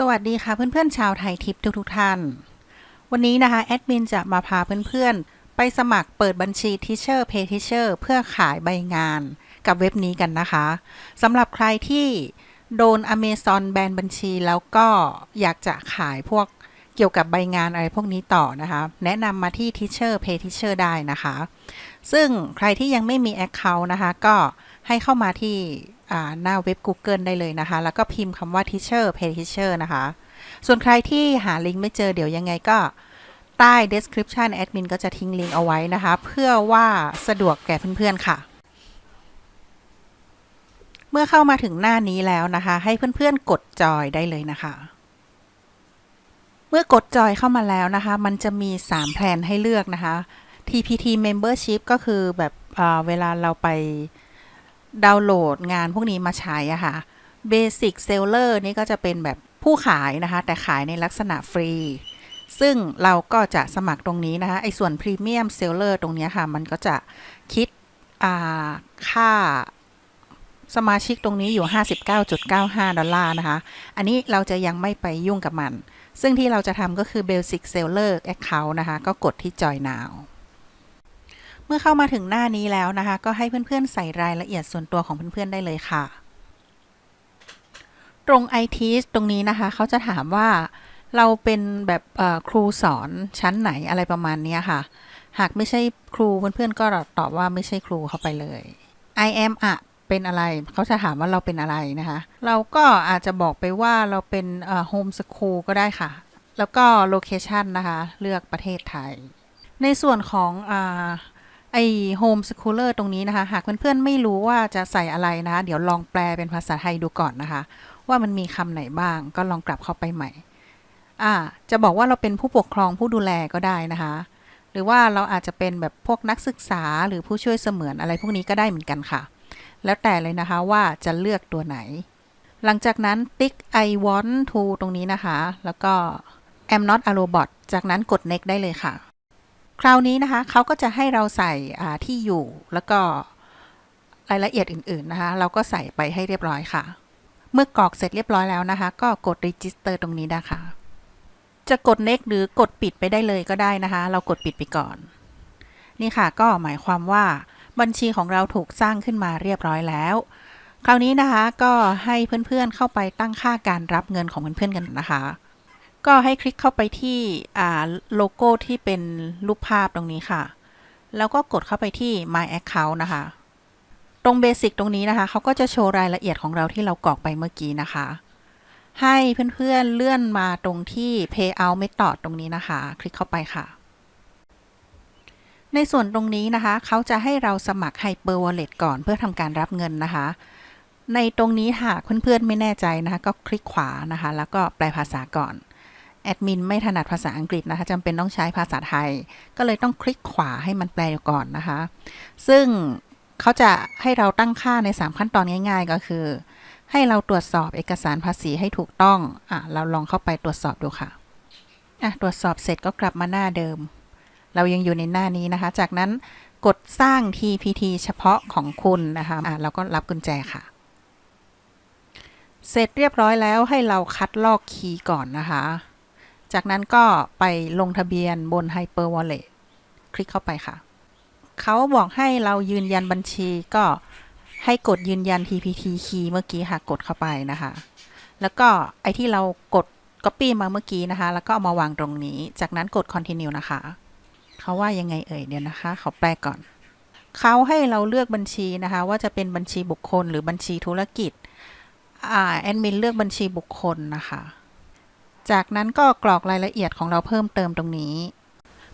สวัสดีค่ะเพื่อนๆชาวไทยทิปทุกๆท่าน วันนี้นะคะแอดมินจะมาพาเพื่อนๆ ไปสมัครเปิดบัญชี Teacher Pay Teacher เพื่อขายใบงานกับเว็บนี้กันนะคะสำหรับใครที่โดน Amazon แบนบัญชีแล้วก็อยากจะขายพวกเกี่ยวกับใบงานอะไรพวกนี้ต่อนะคะ แนะนำมาที่ Teacher Pay Teacher ได้นะคะ ซึ่งใครที่ยังไม่มี Account นะคะ ก็ให้เข้ามาที่ หน้าเว็บ Google ได้เลยนะคะ แล้วก็พิมพ์คำว่า Teacher Pay Teacher นะคะ ส่วนใครที่หาลิงก์ไม่เจอเดี๋ยวยังไงก็ใต้ description แอดมินก็จะทิ้งลิงก์เอาไว้นะคะ เพื่อว่าสะดวกแก่เพื่อนๆค่ะ เมื่อเข้ามาถึงหน้านี้แล้วนะคะ ให้เพื่อนๆกดจอยได้เลยนะคะ เมื่อกดจอยเข้ามาแล้วนะคะ มันจะมี 3 แพลนให้เลือกนะคะ TPT Membership ก็คือแบบเวลาเราไป ดาวน์โหลดงานพวกนี้มาใช้อะค่ะ Basic Seller นี่ก็จะเป็นแบบผู้ขายนะคะ แต่ขายในลักษณะฟรี ซึ่งเราก็จะสมัครตรงนี้นะคะ ไอ้ส่วน Premium Seller ตรงนี้ค่ะ มันก็จะคิดอ่าค่าสมาชิกตรงนี้อยู่ 59.95 ดอลลาร์นะคะ อันนี้เราจะยังไม่ไปยุ่งกับมัน ซึ่งที่เราจะทำก็คือ Basic Seller Account นะคะ ก็กดที่ Join Now เมื่อเข้ามาถึงหน้านี้แล้วนะคะ ก็ให้เพื่อนๆใส่รายละเอียดส่วนตัวของเพื่อนๆได้เลยค่ะ ตรง IT ตรงนี้นะคะเขาจะถามว่าเราเป็นแบบครูสอนชั้นไหนอะไรประมาณนี้ค่ะ หากไม่ใช่ครูเพื่อนๆก็ตอบว่าไม่ใช่ครูเข้าไปเลย I am อะเป็นอะไร เขาจะถามว่าเราเป็นอะไรนะคะ เราก็อาจจะบอกไปว่าเราเป็นเอ่อ home school ก็ได้ค่ะ แล้วก็ location นะคะ เลือกประเทศไทย ในส่วนของ ไอโฮมสคูลเลอร์ตรงนี้นะคะ หากเพื่อนๆไม่รู้ว่าจะใส่อะไรนะคะเดี๋ยวลองแปลเป็นภาษาไทยดูก่อนนะคะ ว่ามันมีคำไหนบ้าง ก็ลองกลับเข้าไปใหม่อ่าจะบอกว่าเราเป็นผู้ปกครองผู้ดูแลก็ได้นะคะ หรือว่าเราอาจจะเป็นแบบพวกนักศึกษาหรือผู้ช่วยเสมือนอะไรพวกนี้ก็ได้เหมือนกันค่ะ แล้วแต่เลยนะคะว่าจะเลือกตัวไหน หลังจากนั้นติ๊ก I want to ตรงนี้นะคะ แล้วก็ am not a robot จากนั้นกด next ได้เลยค่ะ คราวนี้นะคะเขาก็จะให้เราใส่ที่อยู่แล้วก็รายละเอียดอื่น ๆ นะคะ เราก็ใส่ไปให้เรียบร้อยค่ะ เมื่อกรอกเสร็จเรียบร้อยแล้วนะคะ ก็กด register ตรงนี้นะคะ จะกด next หรือกดปิดไปได้เลยก็ได้นะคะ เรากดปิดไปก่อน นี่ค่ะก็หมายความว่าบัญชีของเราถูกสร้างขึ้นมาเรียบร้อยแล้ว คราวนี้นะคะก็ให้เพื่อนๆเข้าไปตั้งค่าการรับเงินของเพื่อนๆกันนะคะ ก็ให้คลิกเข้าไปที่โลโก้ที่เป็นรูปภาพตรงนี้ค่ะ แล้วก็กดเข้าไปที่ My Account นะคะ ตรงเบสิกตรงนี้นะคะ เขาก็จะโชว์รายละเอียดของเราที่เรากรอกไปเมื่อกี้นะคะ ให้เพื่อนๆเลื่อนมาตรงที่ Payout Method ตรงนี้นะคะ คลิกเข้าไปค่ะ ในส่วนตรงนี้นะคะ เขาจะให้เราสมัคร Hyper Wallet ก่อนเพื่อทำการรับเงินนะคะในตรงนี้หากเพื่อนๆไม่แน่ใจนะคะ ก็คลิกขวานะคะ แล้วก็แปลภาษาก่อน แอดมินไม่ถนัดภาษาอังกฤษนะคะจำเป็นต้องใช้ภาษาไทย ก็เลยต้องคลิกขวาให้มันแปลก่อนนะคะ ซึ่งเขาจะให้เราตั้งค่าใน 3 ขั้นตอนง่าย ๆ ก็คือ ให้เราตรวจสอบเอกสารภาษีให้ถูกต้องอะเราลองเข้าไปตรวจสอบดูค่ะอะตรวจสอบเสร็จก็กลับมาหน้าเดิม เรายังอยู่ในหน้านี้นะคะ จากนั้นกดสร้าง TPT เฉพาะของคุณนะคะอะเราก็รับกุญแจค่ะ เสร็จเรียบร้อยแล้วให้เราคัดลอกคีย์ก่อนนะคะ จากนั้นก็ไปลงทะเบียนบน Hyper Wallet คลิกเข้าไปค่ะ เขาบอกให้เรายืนยันบัญชีก็ให้กดยืนยัน TPT key เมื่อกี้ค่ะ กดเข้าไปนะคะ แล้วก็ไอที่เรากด Copy มาเมื่อกี้นะคะ แล้วก็เอามาวางตรงนี้ จากนั้นกด Continue นะคะ เขาว่ายังไงเอ่ยเดี๋ยวนะคะ เขาแปลก่อน เขาให้เราเลือกบัญชีนะคะ ว่าจะเป็นบัญชีบุคคลหรือบัญชีธุรกิจ อ่า แอดมินเลือกบัญชีบุคคลนะคะ จากนั้นก็กรอกรายละเอียดของเราเพิ่มเติมตรงนี้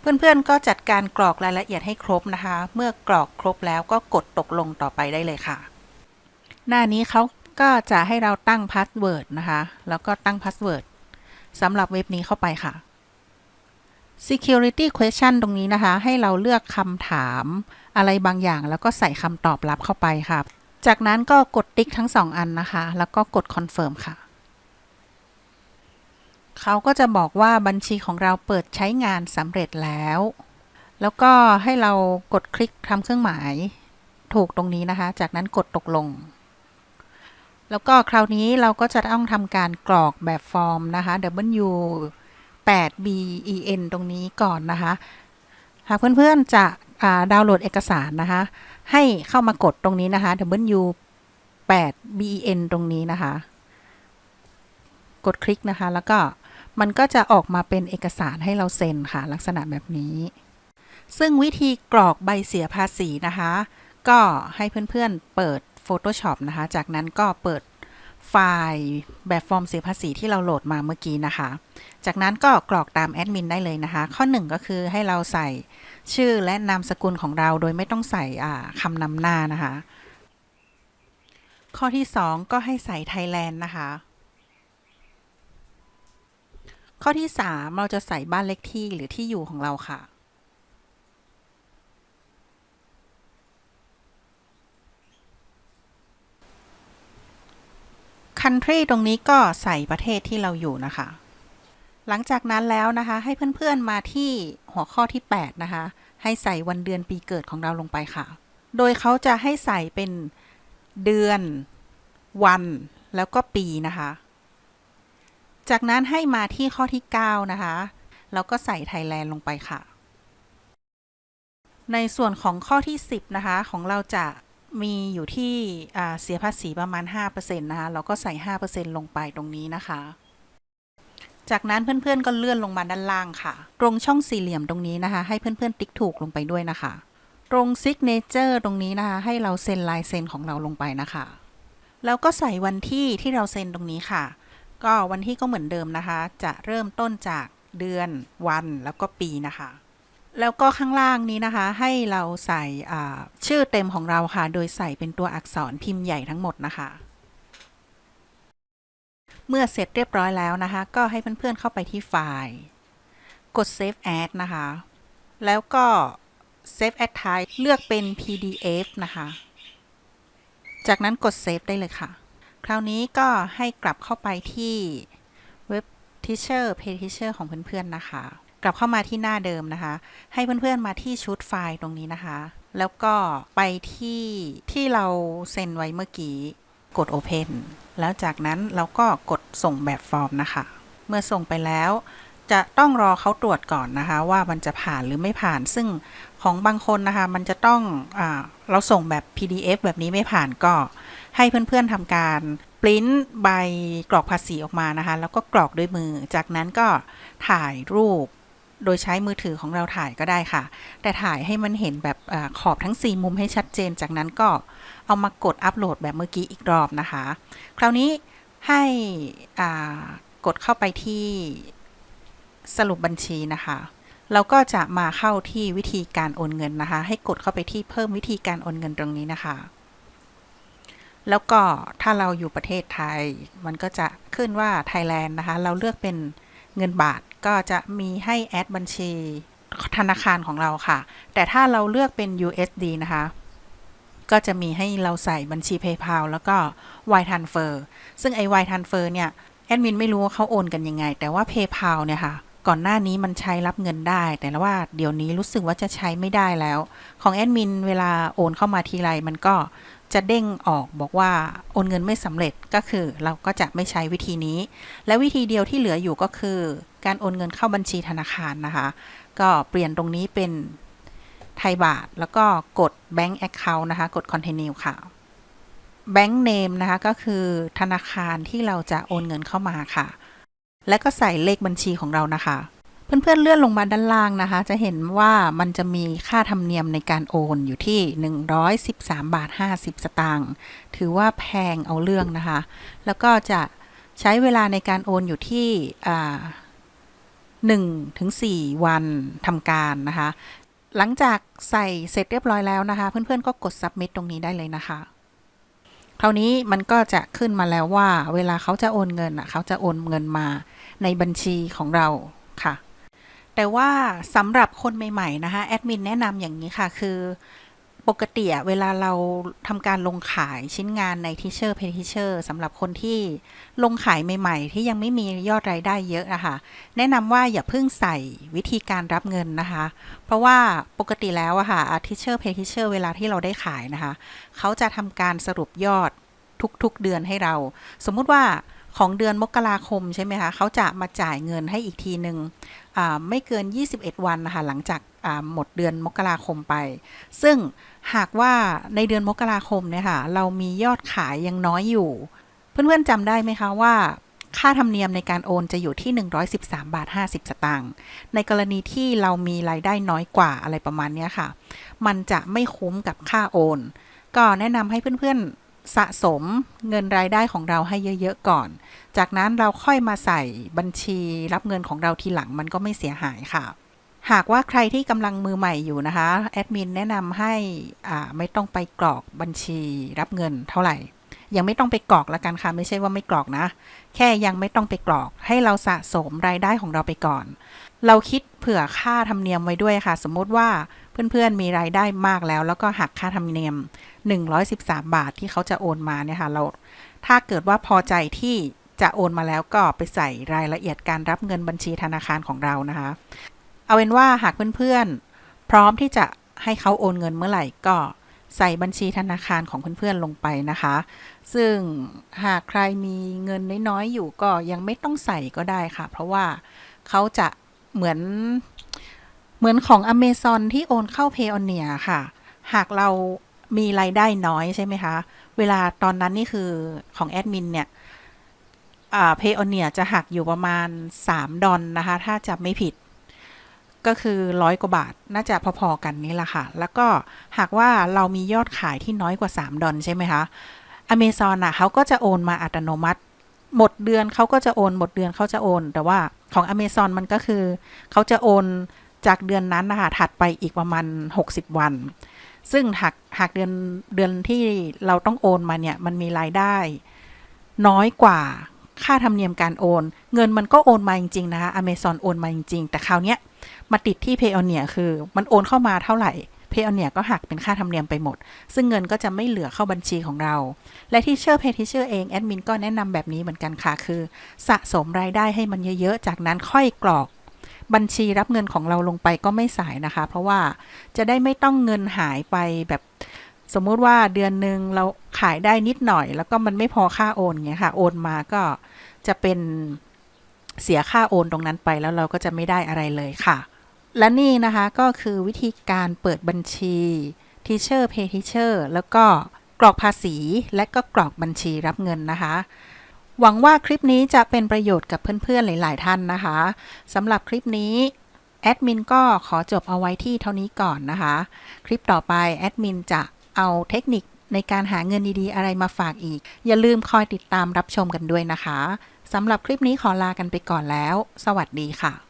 เพื่อนๆก็จัดการกรอกรายละเอียดให้ครบนะคะ เมื่อกรอกครบแล้วก็กดตกลงต่อไปได้เลยค่ะ หน้านี้เขาก็จะให้เราตั้งพาสเวิร์ดนะคะ แล้วก็ตั้งพาสเวิร์ดสำหรับเว็บนี้เข้าไปค่ะ security question ตรงนี้นะคะ ให้เราเลือกคำถามอะไรบางอย่างแล้วก็ใส่คำตอบรับเข้าไปค่ะ จากนั้นก็กดติ๊กทั้งสองอันนะคะ แล้วก็กด confirm ค่ะ เขาก็จะบอกว่าบัญชีของเราเปิดใช้งานสำเร็จแล้ว แล้วก็ให้เรากดคลิกทำเครื่องหมายถูกตรงนี้นะคะ จากนั้นกดตกลง แล้วก็คราวนี้เราก็จะต้องทำการกรอกแบบฟอร์มนะคะ W 8 B E N ตรงนี้ก่อนนะคะ หากเพื่อนๆจะดาวน์โหลดเอกสารนะคะ ให้เข้ามากดตรงนี้นะคะ W 8 B E N ตรงนี้นะคะ กดคลิกนะคะ แล้วก็ มันก็จะออกมาเป็นเอกสารให้เราเซ็นค่ะ ลักษณะแบบนี้ ซึ่งวิธีกรอกใบเสียภาษีนะคะ ก็ให้เพื่อนๆเปิด Photoshop นะคะ จากนั้นก็เปิดไฟล์แบบฟอร์มเสียภาษีที่เราโหลดมาเมื่อกี้นะคะ จากนั้นก็กรอกตามแอดมินได้เลยนะคะ ข้อ 1 ก็คือให้เราใส่ชื่อและนามสกุลของเราโดยไม่ต้องใส่คำนำหน้านะคะ ข้อที่ 2 ก็ให้ใส่ Thailand นะคะ ข้อที่ 3 เราจะใส่บ้านเลขที่หรือที่อยู่ของเราค่ะ country ตรงนี้ก็ใส่ประเทศที่เราอยู่นะคะ หลังจากนั้นแล้วนะคะ ให้เพื่อนๆมาที่หัวข้อที่ 8 นะคะ ให้ใส่วันเดือนปีเกิดของเราลงไปค่ะ โดยเขาจะให้ใส่เป็นเดือน วัน แล้วก็ปีนะคะ จากนั้นให้มาที่ข้อที่ 9 นะคะ แล้วก็ใส่ไทยแลนด์ลงไปค่ะ ในส่วนของข้อที่ 10 นะคะ ของเราจะมีอยู่ที่เสียภาษีประมาณ 5%นะคะ เราก็ใส่ 5%ลงไปตรงนี้นะคะ จากนั้นเพื่อนๆก็เลื่อนลงมาด้านล่างค่ะ ตรงช่องสี่เหลี่ยมตรงนี้นะคะ ให้เพื่อนๆติ๊กถูกลงไปด้วยนะคะ ตรง Signature ตรงนี้นะคะ ให้เราเซ็นลายเซ็นของเราลงไปนะคะ แล้วก็ใส่วันที่ที่เราเซ็นตรงนี้ค่ะ ก็วันที่ก็เหมือนเดิมนะคะ จะเริ่มต้นจากเดือนวันแล้วก็ปีนะคะ แล้วก็ข้างล่างนี้นะคะ ให้เราใส่ชื่อเต็มของเราค่ะ โดยใส่เป็นตัวอักษรพิมพ์ใหญ่ทั้งหมดนะคะเมื่อเสร็จเรียบร้อยแล้วนะคะ ก็ให้เพื่อนๆเข้าไปที่ไฟล์ กด Save As นะคะ แล้วก็ Save As Type เลือกเป็น PDF นะคะ จากนั้นกด Save ได้เลยค่ะ ราวนี้ก็ให้กลับเข้าไปที่เว็บ Teacher Pay Teacher ของเพื่อนๆนะคะ กลับเข้ามาที่หน้าเดิมนะคะ ให้เพื่อนๆมาที่ชุดไฟล์ตรงนี้นะคะ แล้วก็ไปที่ที่เราเซ็นไว้เมื่อกี้ กด Open แล้วจากนั้นเราก็กดส่งแบบฟอร์มนะคะ เมื่อส่งไปแล้วจะต้องรอเขาตรวจก่อนนะคะ ว่ามันจะผ่านหรือไม่ผ่าน ซึ่ง ของบางคนนะคะมันจะต้องอเราส่งแบบ PDF แบบนี้ไม่ผ่านก็ให้เพื่อนๆทำการปริ้นใบกรอกภาษีออกมานะคะ แล้วก็กรอกด้วยมือ จากนั้นก็ถ่ายรูปโดยใช้มือถือของเราถ่ายก็ได้ค่ะ แต่ถ่ายให้มันเห็นแบบอขอบทั้ง 4 มุมให้ชัดเจน จากนั้นก็เอามากดอัปโหลดแบบเมื่อกี้อีกรอบนะคะ คราวนี้ให้กดเข้าไปที่สรุปบัญชีนะคะ เราก็จะมาเข้าที่วิธีการโอนเงินนะคะ ให้กดเข้าไปที่เพิ่มวิธีการโอนเงินตรงนี้นะคะ แล้วก็ถ้าเราอยู่ประเทศไทย มันก็จะขึ้นว่าไทยแลนด์นะคะ เราเลือกเป็นเงินบาทก็จะมีให้แอดบัญชีธนาคารของเราค่ะ แต่ถ้าเราเลือกเป็น USD นะคะ ก็จะมีให้เราใส่บัญชี PayPal แล้วก็ Y Transfer ซึ่งไอ้ Y Transfer เนี่ย แอดมินไม่รู้ว่าเขาโอนกันยังไง แต่ว่า PayPal เนี่ยค่ะ ก่อนหน้านี้มันใช้รับเงินได้ แต่ว่าเดี๋ยวนี้รู้สึกว่าจะใช้ไม่ได้แล้ว ของแอดมินเวลาโอนเข้ามาทีไรมันก็จะเด้งออกบอกว่าโอนเงินไม่สำเร็จก็คือ เราก็จะไม่ใช้วิธีนี้ และวิธีเดียวที่เหลืออยู่ก็คือ การโอนเงินเข้าบัญชีธนาคารนะคะ ก็เปลี่ยนตรงนี้เป็นไทยบาท แล้วก็กด Bank Account นะคะ กด Continue ค่ะ Bank Name นะคะก็คือธนาคารที่เราจะโอนเงินเข้ามาค่ะ และก็ใส่เลขบัญชีของเรานะคะ เพื่อนๆเลื่อนลงมาด้านล่างนะคะ จะเห็นว่ามันจะมีค่าธรรมเนียมในการโอนอยู่ที่ 113 บาท 50 สตางค์ถือว่าแพงเอาเรื่องนะคะ แล้วก็จะใช้เวลาในการโอนอยู่ที่อ่า1ถึง4วันทำการนะคะ หลังจากใส่เสร็จเรียบร้อยแล้วนะคะ เพื่อนๆก็กด submit ตรงนี้ได้เลยนะคะคราวนี้มันก็จะขึ้นมาแล้วว่า เวลาเขาจะโอนเงินอะเขาจะโอนเงินมา ในบัญชีของเราค่ะ แต่ว่าสำหรับคนใหม่ๆนะคะแอดมินแนะนำอย่างนี้ค่ะ คือปกติเวลาเราทำการลงขายชิ้นงานใน Teacher Pay Teacher สำหรับคนที่ลงขายใหม่ ๆ ที่ยังไม่มียอดรายได้เยอะอะคะแนะนำว่าอย่าเพิ่งใส่วิธีการรับเงินนะคะ เพราะว่าปกติแล้วอะค่ะ Teacher Pay Teacher เวลาที่เราได้ขายนะคะ เขาจะทำการสรุปยอดทุกๆเดือนให้เรา สมมุติว่า ของเดือนมกราคมใช่ไหมคะเขาจะมาจ่ายเงินให้อีกทีหนึ่งอ่าไม่เกิน 21 วันนะคะหลังจากหมดเดือนมกราคมไป ซึ่งหากว่าในเดือนมกราคมเนี่ยค่ะเรามียอดขายยังน้อยอยู่ เพื่อนๆจำได้ไหมคะว่าค่าธรรมเนียมในการโอนจะอยู่ที่ 113 บาท 50 สตางค์ ในกรณีที่เรามีรายได้น้อยกว่าอะไรประมาณนี้ค่ะ มันจะไม่คุ้มกับค่าโอน ก็แนะนำให้เพื่อนๆ สะสมเงินรายได้ของเราให้เยอะ ๆ ก่อน จากนั้นเราค่อยมาใส่บัญชีรับเงินของเราทีหลังมันก็ไม่เสียหายค่ะ หากว่าใครที่กำลังมือใหม่อยู่นะคะ แอดมินแนะนำให้อ่าไม่ต้องไปกรอกบัญชีรับเงินเท่าไหร่ ยังไม่ต้องไปกรอกละกันค่ะ ไม่ใช่ว่าไม่กรอกนะ แค่ยังไม่ต้องไปกรอก ให้เราสะสมรายได้ของเราไปก่อน เราคิดเผื่อค่าธรรมเนียมไว้ด้วยค่ะ สมมติว่า เพื่อนๆมีรายได้มากแล้ว แล้วก็หักค่าธรรมเนียม 113 บาทที่เขาจะโอนมาเนี่ยค่ะเรา ถ้าเกิดว่าพอใจที่จะโอนมาแล้วก็ไปใส่รายละเอียดการรับเงินบัญชีธนาคารของเรานะคะ เอาเป็นว่าหากเพื่อนๆ พร้อมที่จะให้เขาโอนเงินเมื่อไหร่ก็ใส่บัญชีธนาคารของเพื่อนๆลงไปนะคะ ซึ่งหากใครมีเงินน้อยๆอยู่ก็ยังไม่ต้องใส่ก็ได้ค่ะ เพราะว่าเขาจะเหมือน เหมือนของ Amazon ที่โอนเข้า Payoneer ค่ะ หากเรามีรายได้น้อยใช่ไหมคะ เวลาตอนนั้นนี่คือของแอดมินเนี่ยอ่า Payoneer จะหักอยู่ประมาณ 3 ดอลนะคะ ถ้าจำไม่ผิด ก็คือร้อยกว่าบาท น่าจะพอๆกันนี่แหละค่ะ แล้วก็หากว่าเรามียอดขายที่น้อยกว่า 3 ดอลใช่ไหมคะ Amazon อะเขาก็จะโอนมาอัตโนมัติ หมดเดือนเขาก็จะโอน หมดเดือนเขาจะโอน แต่ว่าของ Amazon มันก็คือเขาจะโอน จากเดือนนั้นนะคะถัดไปอีกประมาณ 60 วัน ซึ่งหากหากเดือนเดือนที่เราต้องโอนมาเนี่ยมันมีรายได้ น้อยกว่าค่าธรรมเนียมการโอน เงินมันก็โอนมาจริงๆนะคะ Amazon โอนมาจริงๆ แต่คราวเนี้ยมาติดที่ Payoneer คือ มันโอนเข้ามาเท่าไหร่ Payoneer ก็หักเป็นค่าธรรมเนียมไปหมด ซึ่งเงินก็จะไม่เหลือเข้าบัญชีของเรา และที่เชื่อเพย์ทิเชอร์เองแอดมินก็แนะนำแบบนี้เหมือนกันค่ะคือ สะสมรายได้ให้มันเยอะๆ จากนั้นค่อยกรอก บัญชีรับเงินของเราลงไปก็ไม่สายนะคะ เพราะว่าจะได้ไม่ต้องเงินหายไปแบบสมมุติว่าเดือนหนึ่งเราขายได้นิดหน่อย แล้วก็มันไม่พอค่าโอนเงี้ยค่ะ โอนมาก็จะเป็นเสียค่าโอนตรงนั้นไปแล้วเราก็จะไม่ได้อะไรเลยค่ะ และนี่นะคะก็คือวิธีการเปิดบัญชี Teacher Pay Teacher แล้วก็กรอกภาษีและก็กรอกบัญชีรับเงินนะคะ หวังว่าคลิปนี้จะเป็นประโยชน์กับเพื่อนๆหลาย ๆ ท่านนะคะสำหรับคลิปนี้แอดมินก็ขอจบเอาไว้ที่เท่านี้ก่อนนะคะ คลิปต่อไปแอดมินจะเอาเทคนิคในการหาเงินดีๆ อะไรมาฝากอีก อย่าลืมคอยติดตามรับชมกันด้วยนะคะสำหรับคลิปนี้ขอลากันไปก่อนแล้ว สวัสดีค่ะ